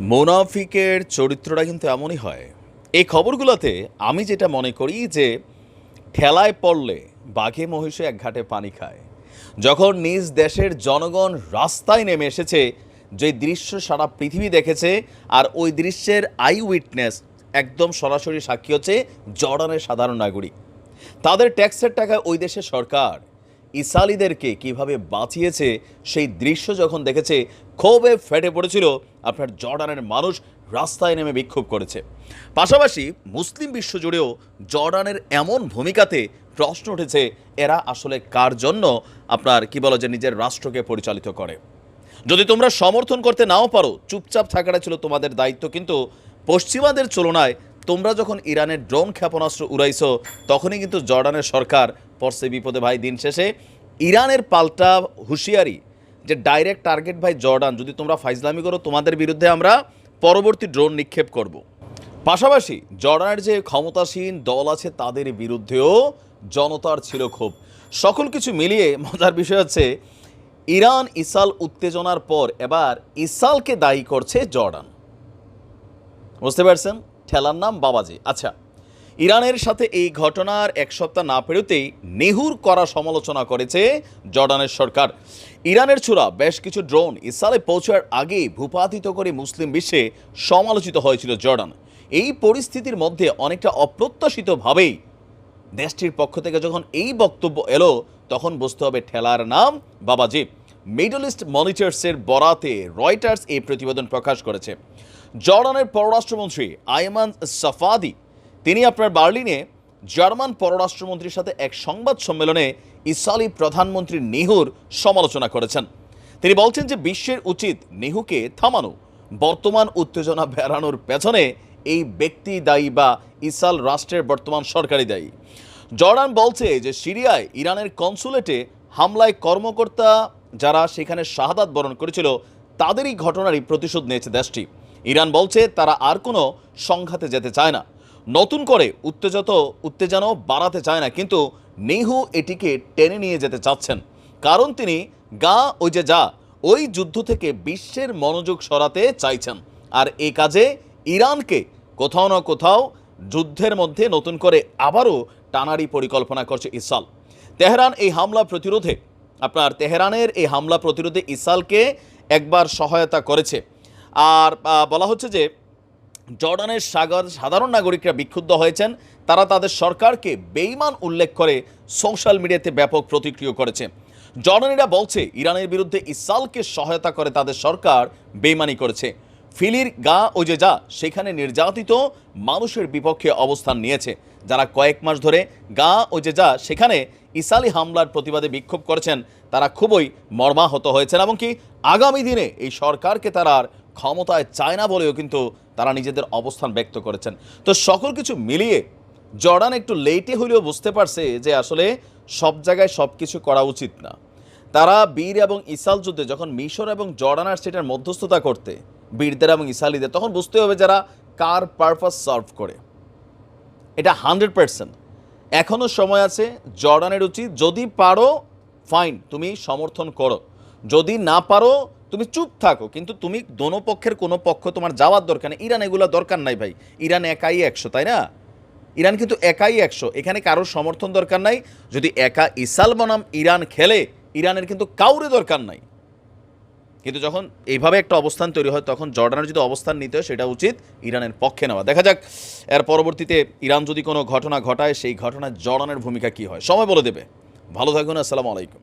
মোনাফিকের চরিত্রটা কিন্তু এমনই হয়। এই খবরগুলোতে আমি যেটা মনে করি যে, ঠেলায় পড়লে বাঘে মহিষে এক ঘাটে পানি খায়। যখন নিজ দেশের জনগণ রাস্তায় নেমে এসেছে, যে দৃশ্য সারা পৃথিবী দেখেছে, আর ওই দৃশ্যের আই উইটনেস একদম সরাসরি সাক্ষী হচ্ছে জর্ডানের সাধারণ নাগরিক। তাদের ট্যাক্সের টাকা ওই দেশের সরকার। ইসালিদেরকে কীভাবে বাঁচিয়েছে, সেই দৃশ্য যখন দেখেছে, ক্ষোভে ফেটে পড়েছিল আপনার জর্ডানের মানুষ, রাস্তায় নেমে বিক্ষোভ করেছে। পাশাপাশি মুসলিম বিশ্ব জুড়েও জর্ডানের এমন ভূমিকাতে প্রশ্ন উঠেছে, এরা আসলে কার জন্য আপনার, কি বলো যে নিজের রাষ্ট্রকে পরিচালিত করে? যদি তোমরা সমর্থন করতে নাও পারো, চুপচাপ থাকাটা ছিল তোমাদের দায়িত্ব, কিন্তু পশ্চিমাদের তুলনায় তোমরা যখন ইরানের ড্রোন ক্ষেপণাস্ত্র উড়াইছো, তখনই কিন্তু জর্ডানের সরকার পড়ছে বিপদে ভাই দিন শেষে ইরানের পাল্টা হুঁশিয়ারি যে ডাইরেক্ট টার্গেট ভাই জর্ডান, যদি তোমরা ফাইজলামি করো, তোমাদের বিরুদ্ধে আমরা পরবর্তী ড্রোন নিক্ষেপ করব। পাশাপাশি জর্ডানের যে ক্ষমতাসীন দল আছে, তাদের বিরুদ্ধেও জনতার ছিল ক্ষোভ। সকল কিছু মিলিয়ে মজার বিষয় হচ্ছে, ইরান ইসাল উত্তেজনার পর এবার ইসালকে দায়ী করছে জর্ডান। বুঝতে পারছেন? ঠেলার নাম বাবাজি। আচ্ছা ইরানের সাথে এই ঘটনার এক সপ্তাহ না পেরোতেই নেহুর করা সমালোচনা করেছে জর্ডানের সরকার। ইরানের ছোড়া বেশ কিছু ড্রোন ইসালে পৌঁছার আগে ভূপাতিত করে মুসলিম বিশ্বে সমালোচিত হয়েছিল জর্ডান। এই পরিস্থিতির মধ্যে অনেকটা অপ্রত্যাশিতভাবেই দেশটির পক্ষ থেকে যখন এই বক্তব্য এলো, তখন বুঝতে হবে ঠেলার নাম বাবাজি। মিডল ইস্ট মনিটরসের বরাতে রয়টার্স এই প্রতিবেদন প্রকাশ করেছে। জর্ডানের পররাষ্ট্রমন্ত্রী আয়মান সাফাদি তিনি আপনার বার্লিনে জার্মান পররাষ্ট্রমন্ত্রীর সাথে এক সংবাদ সম্মেলনে ইসালি প্রধানমন্ত্রী নেহুর সমালোচনা করেছেন। তিনি বলছেন যে বিশ্বের উচিত নেহুকে থামানো, বর্তমান উত্তেজনা বেড়ানোর পেছনে এই ব্যক্তি দায়ী বা ইসাল রাষ্ট্রের বর্তমান সরকারি দায়ী। জর্ডান বলছে যে সিরিয়ায় ইরানের কনসুলেটে হামলায় কর্মকর্তা যারা সেখানে শাহাদাত বরণ করেছিল, তাদেরই ঘটনারই প্রতিশোধ নিয়েছে দেশটি। ইরান বলছে তারা আর কোনো সংঘাতে যেতে চায় না। নতুন করে উত্তেজত উত্তেজনাও বাড়াতে চায় না, কিন্তু নেহু এটিকে টেনে নিয়ে যেতে চাচ্ছেন। কারণ তিনি গা ওই যে যা, ওই যুদ্ধ থেকে বিশ্বের মনোযোগ সরাতে চাইছেন। আর এই কাজে ইরানকে কোথাও না কোথাও যুদ্ধের মধ্যে নতুন করে আবারও টানারি পরিকল্পনা করছে ইসাল তেহরান এই হামলা প্রতিরোধে, আপনার তেহরানের এই হামলা প্রতিরোধে ইসালকে একবার সহায়তা করেছে। আর বলা হচ্ছে যে জর্ডানের সাগর সাধারণ নাগরিকরা বিক্ষুব্ধ হয়েছেন। তারা তাদের সরকারকে বেইমান উল্লেখ করে সোশ্যাল মিডিয়াতে ব্যাপক প্রতিক্রিয়া করেছে। জর্ডানিরা বলছে, ইরানের বিরুদ্ধে ইসালকে সহায়তা করে তাদের সরকার বেইমানি করেছে। ফিলির গা ও যে যা, সেখানে নির্যাতিত মানুষের বিপক্ষে অবস্থান নিয়েছে। যারা কয়েক মাস ধরে গা ও যে যা, সেখানে ইসালি হামলার প্রতিবাদে বিক্ষোভ করেছেন, তারা খুবই মর্মাহত হয়েছেন এমনকি আগামী দিনে এই সরকারকে তারা আর ক্ষমতায় চায় না বলেও কিন্তু তারা নিজেদের অবস্থান ব্যক্ত করেছেন। তো সকল কিছু মিলিয়ে জর্ডান একটু লেটে হলেও বুঝতে পারছে যে আসলে সব জায়গায় সব কিছু করা উচিত না। তারা বীর এবং ইসাল যুদ্ধে যখন মিশর এবং জর্ডান আর সেটার মধ্যস্থতা করতে, বীরদের এবং ইসালিদের, তখন বুঝতে হবে যারা কার পারপাস সার্ভ করে। এটা হান্ড্রেড পার্সেন্ট। এখনও সময় আছে জর্ডানের উচিত, যদি পারো ফাইন তুমি সমর্থন করো। যদি না পারো তুমি চুপ থাকো, কিন্তু তুমি দোনো পক্ষের কোনো পক্ষ তোমার যাওয়ার দরকার নেই। ইরান এগুলো দরকার নাই ভাই। ইরান একাই একশো, তাই না? ইরান কিন্তু একাই একশো। এখানে কারোর সমর্থন দরকার নাই। যদি একা ইসাল বনাম ইরান খেলে, ইরানের কিন্তু কাউরে দরকার নাই। কিন্তু যখন এইভাবে একটা অবস্থান তৈরি হয়, তখন জর্ডানের যদি অবস্থান নিতে হয়, সেটা উচিত ইরানের পক্ষে নেওয়া। দেখা যাক, এর পরবর্তীতে ইরান যদি কোনো ঘটনা ঘটায়, সেই ঘটনায় জর্ডানের ভূমিকা কি হয়? সময় বলে দেবে। ভালো থাকুন, আসসালামু আলাইকুম।